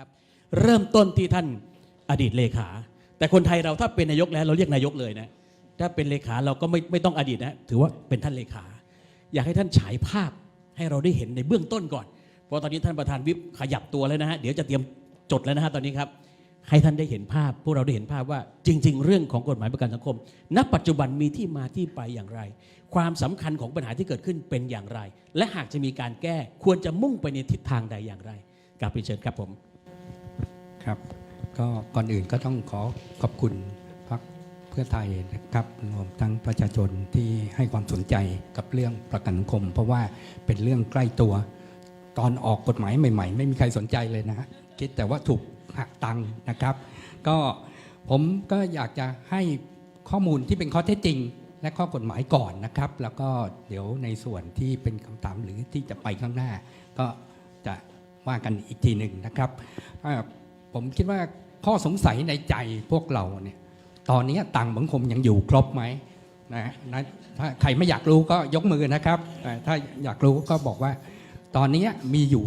นะครับ เริ่มต้นที่ท่านอดีตเลขา แต่คนไทยเราถ้าเป็นนายกแล้วเราเรียกนายกเลยนะถ้าเป็นเลขาเราก็ไม่ไม่ต้องอดีตนะถือว่าเป็นท่านเลขา อยากให้ท่านฉายภาพให้เราได้เห็นในเบื้องต้นก่อน เพราะตอนนี้ท่านประธานวิปขยับตัวแล้วนะฮะเดี๋ยวจะเตรียมจดแล้วนะฮะตอนนี้ครับให้ท่านได้เห็นภาพ พวกเราได้เห็นภาพว่าจริง ๆ เรื่องของกฎหมายประกันสังคม ณ ปัจจุบันมีที่มาที่ไปอย่างไร ความสำคัญของปัญหาที่เกิดขึ้นเป็นอย่างไร และหากจะมีการแก้ควรจะมุ่งไปในทิศทางใดอย่างไรกราบเรียนเชิญครับผม ครับ ก็ก่อนอื่นก็ต้องขอขอบคุณพรรคเพื่อไทยนะครับรวมทั้งประชาชนที่ให้ความสนใจกับเรื่องประกันสังคม เพราะว่าเป็นเรื่องใกล้ตัว ตอนออกกฎหมายใหม่ ๆ ไม่มีใครสนใจเลยนะคิดแต่ว่าถูกหักตังค์นะครับ ก็ผมก็อยากจะให้ข้อมูลที่เป็นข้อเท็จจริง และข้อกฎหมายก่อนนะครับ แล้วก็เดี๋ยวในส่วนที่เป็นคำถามหรือที่จะไปข้างหน้า ก็จะว่ากันอีกทีหนึ่งนะครับอ่า ผมคิดว่าข้อสงสัยในใจพวกเราเนี่ยตอนนี้ตังบังคมยังอยู่ครบไหมนะนะถ้าใครไม่อยากรู้ก็ยกมือนะครับแต่ถ้าอยากรู้ก็บอกว่า ตอนนี้มีอยู่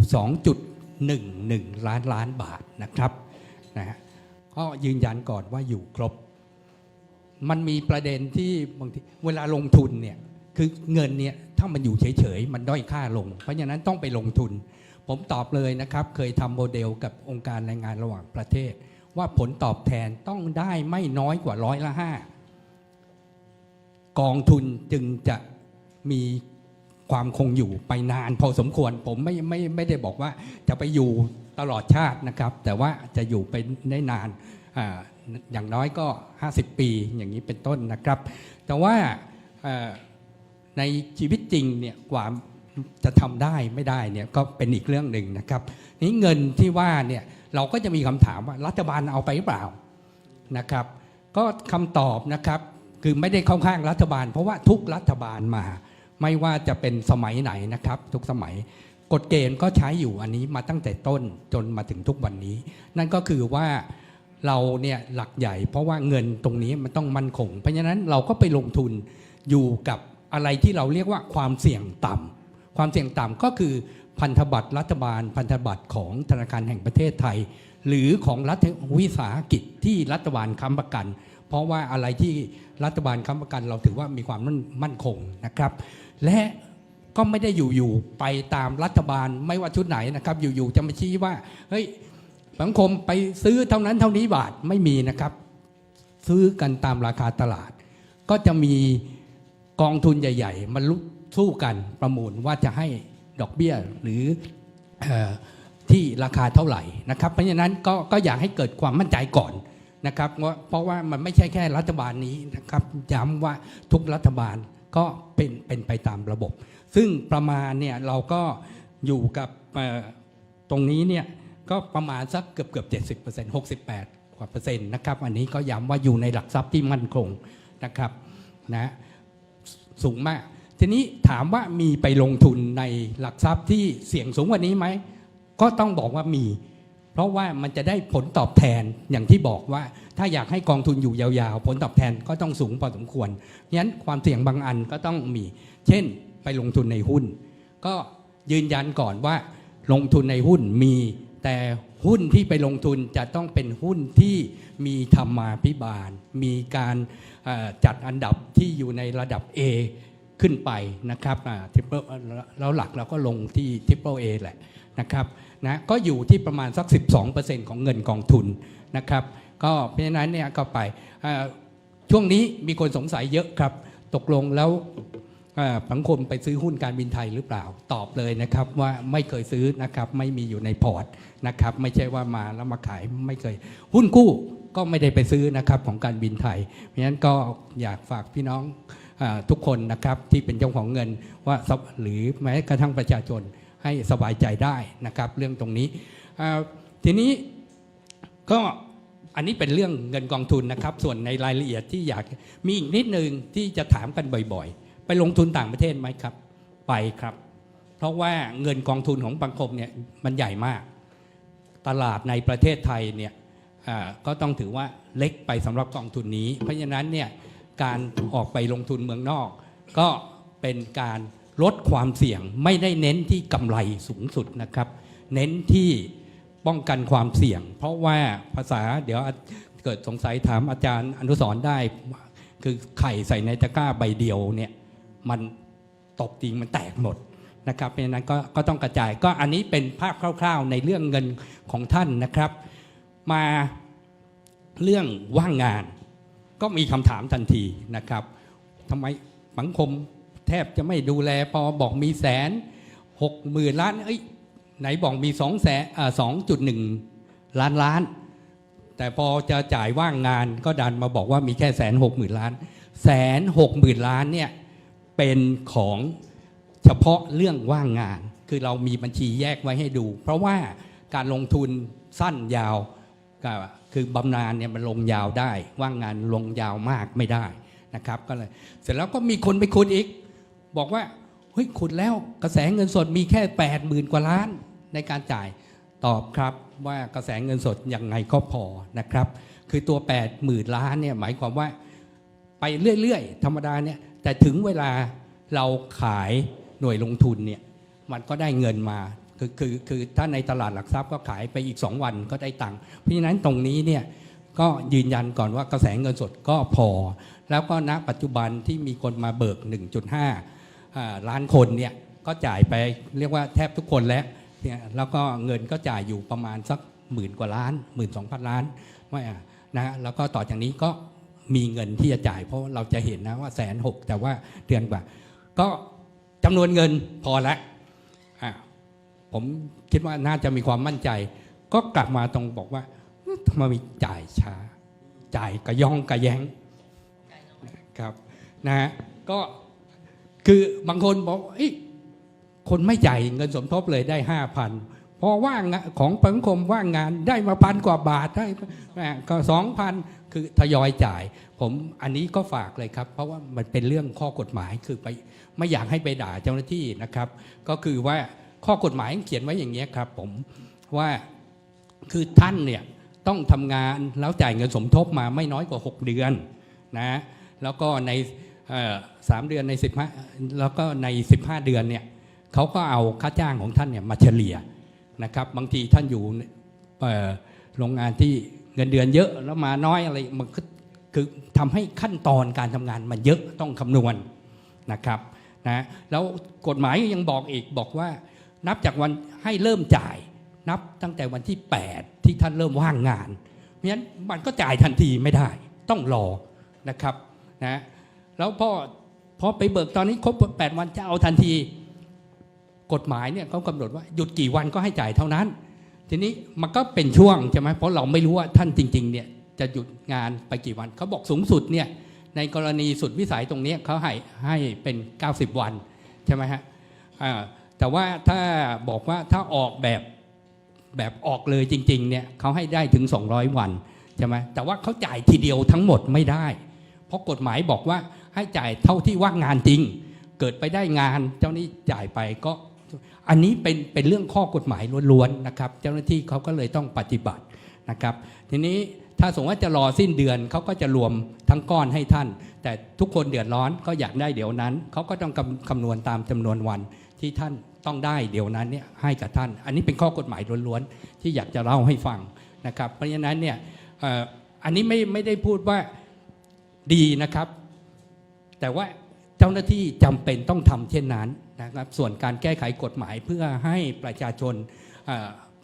2.11 ล้านล้านบาทนะครับนะฮะก็ยืนยันก่อนว่าอยู่ครบ มันมีประเด็นที่บางทีเวลาลงทุนเนี่ยคือเงินเนี่ยถ้ามันอยู่เฉยๆ มันด้อยค่าลง เพราะฉะนั้นต้องไปลงทุน ผมตอบเลยนะครับ เคยทำโมเดลกับองค์การแรงงานระหว่างประเทศ ว่าผลตอบแทนต้องได้ไม่น้อยกว่าร้อยละห้ากองทุนจึงจะมีความคงอยู่ไปนานพอสมควร ผมไม่ไม่ไม่ได้บอกว่าจะไปอยู่ตลอดชาตินะครับ แต่ว่าจะอยู่ไปได้นานออย่างน้อยก็ 50 ปีอย่างนี้เป็นต้นนะครับ แต่ว่าในชีวิตจริงเนี่ยกว่า จะทำได้ไม่ได้เนี่ยก็เป็นอีกเรื่องหนึ่งนะครับนี้เงินที่ว่าเนี่ยเราก็จะมีคำถามว่ารัฐบาลเอาไปหรือเปล่านะครับ ก็คำตอบนะครับคือไม่ได้เข้าข้างรัฐบาล เพราะว่าทุกรัฐบาลมา ไม่ว่าจะเป็นสมัยไหนนะครับ ทุกสมัยกฎเกณฑ์ก็ใช้อยู่อันนี้มาตั้งแต่ต้นจนมาถึงทุกวันนี้ นั่นก็คือว่าเราเนี่ยหลักใหญ่ เพราะว่าเงินตรงนี้มันต้องมั่นคง เพราะฉะนั้นเราก็ไปลงทุนอยู่กับอะไรที่เราเรียกว่าความเสี่ยงต่ำ ความเสี่ยงต่ำก็คือพันธบัตรรัฐบาล พันธบัตรของธนาคารแห่งประเทศไทย หรือของรัฐวิสาหกิจที่รัฐบาลค้ำประกัน เพราะว่าอะไรที่รัฐบาลค้ำประกัน เราถือว่ามีความมั่นมั่นคงนะครับ และก็ไม่ได้อยู่ๆไปตามรัฐบาลไม่ว่าชุดไหนนะครับ อยู่ๆจะมาชี้ว่าเฮ้ยสังคมไปซื้อเท่านั้นเท่านี้บาทไม่มีนะครับ ซื้อกันตามราคาตลาด ก็จะมีกองทุนใหญ่ ๆ มันลุก สู้กันประมูลว่าจะให้ดอกเบี้ยหรืออที่ราคาเท่าไหร่นะครับ เพราะฉะนั้นก็ก็อยากให้เกิดความมั่นใจก่อนนะครับเพราะว่ามันไม่ใช่แค่รัฐบาลนี้นะครับย้ำว่าทุกรัฐบาลก็เป็นเป็นไปตามระบบ ซึ่งประมาณเนี่ยเราก็อยู่กับตรงนี้เนี่ยก็ประมาณสักเกือบเกือบเจ็ดสิบเปอร์เซ็นต์หกสิบแปดกว่าเปอร์เซ็นต์นะครับอันนี้ก็ย้ำว่าอยู่ในหลักทรัพย์ที่มั่นคงนะครับนะสูงมาก ทีนี้ถามว่ามีไปลงทุนในหลักทรัพย์ที่เสี่ยงสูงกว่านี้ไหม ก็ต้องบอกว่ามี เพราะว่ามันจะได้ผลตอบแทนอย่างที่บอกว่า ถ้าอยากให้กองทุนอยู่ยาวๆ ผลตอบแทนก็ต้องสูงพอสมควรงั้นความเสี่ยงบางอันก็ต้องมี เช่น ไปลงทุนในหุ้น ก็ยืนยันก่อนว่า ลงทุนในหุ้นมี แต่หุ้นที่ไปลงทุนจะต้องเป็นหุ้นที่มีธรรมาภิบาล มีการจัดอันดับที่อยู่ในระดับ A ขึ้นไปนะครับทิปเปิลแล้วหลักเราก็ลงที่ Triple A แหละนะครับนะก็อยู่ที่ประมาณสัก 12%ของเงินกองทุนนะครับก็เพราะฉะนั้นเนี่ยก็ไปช่วงนี้มีคนสงสัยเยอะครับ ตกลงแล้วสังคมไปซื้อหุ้นการบินไทยหรือเปล่าตอบเลยนะครับว่าไม่เคยซื้อนะครับไม่มีอยู่ในพอร์ตนะครับไม่ใช่ว่ามาแล้วมาขายไม่เคย หุ้นกู้ก็ไม่ได้ไปซื้อนะครับของการบินไทย เพราะฉะนั้นก็อยากฝากพี่น้อง ทุกคนนะครับที่เป็นเจ้าของเงินว่าหรือแม้กระทั่งประชาชนให้สบายใจได้นะครับ เรื่องตรงนี้ทีนี้ก็อันนี้เป็นเรื่องเงินกองทุนนะครับ ส่วนในรายละเอียดที่อยากมีอีกนิดนึงที่จะถามกันบ่อยๆ ไปลงทุนต่างประเทศไหมครับ ไปครับ เพราะว่าเงินกองทุนของบังคมเนี่ยมันใหญ่มาก ตลาดในประเทศไทยเนี่ยก็ต้องถือว่าเล็กไปสำหรับกองทุนนี้ เพราะฉะนั้นเนี่ย การออกไปลงทุนเมืองนอก ก็เป็นการลดความเสี่ยงไม่ได้เน้นที่กำไรสูงสุดนะครับ เน้นที่ป้องกันความเสี่ยง เพราะว่าภาษาเดี๋ยวเกิดสงสัยถามอาจารย์อนุสรได้ คือไข่ใส่ในตะกร้าใบเดียวเนี่ยมันตกจริงมันแตกหมดนะครับเพราะฉะนั้นกก็ต้องกระจายก็อันนี้เป็นภาพคร่าว ๆ ในเรื่องเงินของท่านนะครับ มาเรื่องว่างงาน ก็มีคำถามทันทีนะครับทำไมสังคมแทบจะไม่ดูแลพอบอกมีแสนหกหมื่นล้านเอ้ยไหนบอกมีสองแสนสองจุดหนึ่งล้านล้าน แต่พอจะจ่ายว่างงานก็ดันมาบอกว่ามีแค่แสนหกหมื่นล้านแสนหกหมื่นล้านเนี่ยเป็นของเฉพาะเรื่องว่างงาน คือเรามีบัญชีแยกไว้ให้ดู เพราะว่าการลงทุนสั้นยาวก็ คือบำนาญเนี่ยมันลงยาวได้ ว่างงานลงยาวมากไม่ได้นะครับ ก็เลยเสร็จแล้วก็มีคนไปขุดอีก บอกว่าเฮ้ยขุดแล้วกระแสเงินสดมีแค่8ปดหมื่นกว่าล้านในการจ่ายตอบครับว่ากระแสเงินสดยังไงก็พอนะครับ คือตัว8ปดหมื่นล้านเนี่ยหมายความว่าไปเรื่อยๆ ธรรมดาเนี่ยแต่ถึงเวลาเราขายหน่วยลงทุนเนี่ยมันก็ได้เงินมา คือคือคือถ้าในตลาดหลักทรัพย์ก็ขายไปอีก 2 วันก็ได้ตังค์เพราะฉะนั้นตรงนี้เนี่ยก็ยืนยันก่อนว่ากระแสเงินสดก็พอ แล้วก็ณปัจจุบันที่มีคนมาเบิก 1.5อ่าล้านคนเนี่ยก็จ่ายไปเรียกว่าแทบทุกคนแล้วเนี่ยแล้วก็เงินก็จ่ายอยู่ประมาณสักหมื่นกว่าล้านหมื่นสองพันล้านไม่อะนะแล้วก็ต่อจากนี้ก็มีเงินที่จะจ่าย เพราะเราจะเห็นนะว่าแสนหกแต่ว่าเดือนกว่า ก็จำนวนเงินพอแล้ว ผมคิดว่าน่าจะมีความมั่นใจ ก็กลับมาตรงบอกว่าทำไมจ่ายช้า จ่ายกระย่องกระแยงครับนะฮะก็คือบางคนบอกอ้คนไม่จ่ายเงินสมทบเลยได้ห้าพันพอว่างของสังคมว่างงานได้มาพันกว่าบาทได้ก็สองพันคือทยอยจ่าย ผมอันนี้ก็ฝากเลยครับ เพราะว่ามันเป็นเรื่องข้อกฎหมายคือไปไม่อยากให้ไปด่าเจ้าหน้าที่นะครับ ก็คือว่า ข้อกฎหมายเขียนไว้อย่างนี้ครับผมว่าคือท่านเนี่ยต้องทำงานแล้วจ่ายเงินสมทบมาไม่น้อยกว่า 6 เดือนนะแล้วก็ในสามเดือนใน15แล้วก็ใน 15 เดือนเนี่ยเขาก็เอาค่าจ้างของท่านเนี่ยมาเฉลี่ยนะครับ บางทีท่านอยู่โรงงานที่เงินเดือนเยอะแล้วมาน้อยอะไรมันคือทำให้ขั้นตอนการทำงานมันเยอะต้องคำนวณนะครับนะแล้วกฎหมายยังบอกอีกบอกว่า นับจากวันให้เริ่มจ่าย นับตั้งแต่วันที่ 8 ที่ท่านเริ่มว่างงาน เพราะฉะนั้นมันก็จ่ายทันทีไม่ได้ ต้องรอนะครับนะแล้วพอพอไปเบิกตอนนี้ครบ 8 วันจะเอาทันที กฎหมายเนี่ยเขากำหนดว่าหยุดกี่วันก็ให้จ่ายเท่านั้น ทีนี้มันก็เป็นช่วงใช่ไหมเพราะเราไม่รู้ว่าท่านจริงๆเนี่ยจะหยุดงานไปกี่วันเขาบอกสูงสุดเนี่ยในกรณีสุดวิสัยตรงนี้เขาให้ให้เป็น 90 วันใช่ไหมฮะอ่า แต่ว่าถ้าบอกว่าถ้าออกแบบแบบออกเลยจริง ๆ เนี่ยเขาให้ได้ถึง 200 วันใช่ไหมแต่ว่าเขาจ่ายทีเดียวทั้งหมดไม่ได้ เพราะกฎหมายบอกว่าให้จ่ายเท่าที่ว่างงานจริง เกิดไปได้งานเจ้านี้จ่ายไปก็อันนี้เป็นเป็นเรื่องข้อกฎหมายล้วนๆนะครับ เจ้าหน้าที่เขาก็เลยต้องปฏิบัตินะครับ ทีนี้ถ้าสมมติว่าจะรอสิ้นเดือนเขาก็จะรวมทั้งก้อนให้ท่าน แต่ทุกคนเดือดร้อนก็อยากได้เดี๋ยวนั้นเขาก็ต้องคำคำนวณตามจำนวนวันที่ท่าน ต้องได้เดี๋ยวนั้นเนี่ยให้กับท่าน อันนี้เป็นข้อกฎหมายล้วนๆที่อยากจะเล่าให้ฟังนะครับ เพราะฉะนั้นเนี่ยอันนี้ไม่ไม่ได้พูดว่าดีนะครับ แต่ว่าเจ้าหน้าที่จำเป็นต้องทำเช่นนั้นนะครับ ส่วนการแก้ไขกฎหมายเพื่อให้ประชาชน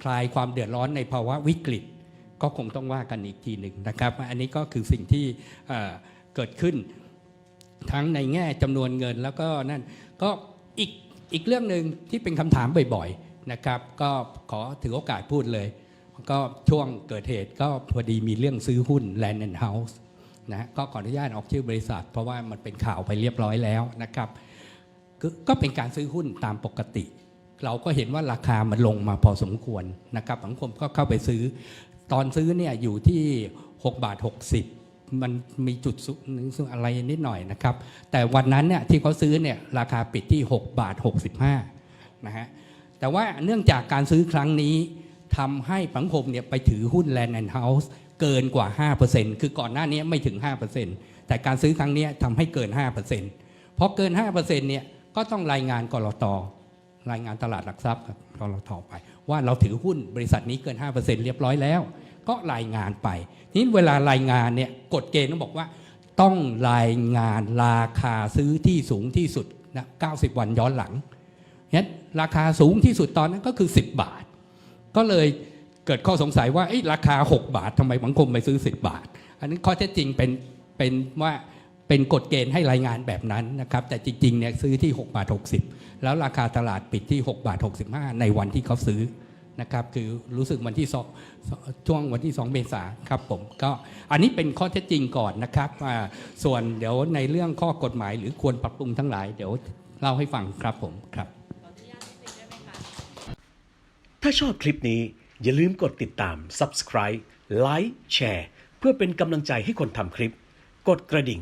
คลายความเดือดร้อนในภาวะวิกฤต ก็คงต้องว่ากันอีกทีหนึ่งนะครับ อันนี้ก็คือสิ่งที่เอ่อเกิดขึ้นทั้งในแง่จำนวนเงินแล้วก็นั่นก็อีก อีกเรื่องหนึ่งที่เป็นคำถามบ่อยๆนะครับก็ขอถือโอกาสพูดเลย ก็ช่วงเกิดเหตุก็พอดีมีเรื่องซื้อหุ้น Land and House นะก็ขออนุญาตออกชื่อบริษัท เพราะว่ามันเป็นข่าวไปเรียบร้อยแล้วนะครับกก็เป็นการซื้อหุ้นตามปกติ เราก็เห็นว่าราคามันลงมาพอสมควรนะครับสังคมก็เข้าไปซื้อ ตอนซื้อเนี่ยอยู่ที่ 6 บาท 60 มันมีจุดสุซึ่งอะไรนิดหน่อยนะครับ แต่วันนั้นเนี่ยที่เขาซื้อเนี่ยราคาปิดที่ 6 บาท 65นะฮะแต่ว่าเนื่องจากการซื้อครั้งนี้ทำให้สังคมเนี่ยไปถือหุ้น Land and House เกินกว่า 5%คือก่อนหน้านี้ไม่ถึง 5%แต่การซื้อครั้งนี้ทำให้เกิน 5%เพราะเกิน 5%เนี่ยก็ต้องรายงานกรอต รายงานตลาดหลักทรัพย์กับกรตไป ว่าเราถือหุ้นบริษัทนี้เกิน 5%เรียบร้อยแล้ว ก็รายงานไปทีนี้เวลารายงานเนี่ยกฎเกณฑ์ต้องบอกว่า ต้องรายงานราคาซื้อที่สูงที่สุดนะ90 วันย้อนหลังงั้นราคาสูงที่สุดตอนนั้นก็คือ 10 บาท ก็เลยเกิดข้อสงสัยว่าเอ้ราคา 6 บาททำไมบางคนไปซื้อ 10 บาท อันนี้นข้อเท็จจริงเป็นเป็นว่า เป็นกฎเกณฑ์ให้รายงานแบบนั้นนะครับ แต่จริงๆเนี่ยซื้อที่ 6 บาท 60 แล้วราคาตลาดปิดที่ 6 บาท 65 ในวันที่เขาซื้อนะครับ คือรู้สึกวันที่สองช่วงวันที่ 2 เมษาครับผมก็อันนี้เป็นข้อเท็จจริงก่อนนะครับ ส่วนเดี๋ยวในเรื่องข้อกฎหมายหรือควรปรับปรุงทั้งหลาย เดี๋ยวเล่าให้ฟังครับผมครับ ถ้าชอบคลิปนี้อย่าลืมกดติดตาม subscribe like แชร์เพื่อเป็นกำลังใจให้คนทำคลิป กดกระดิ่ง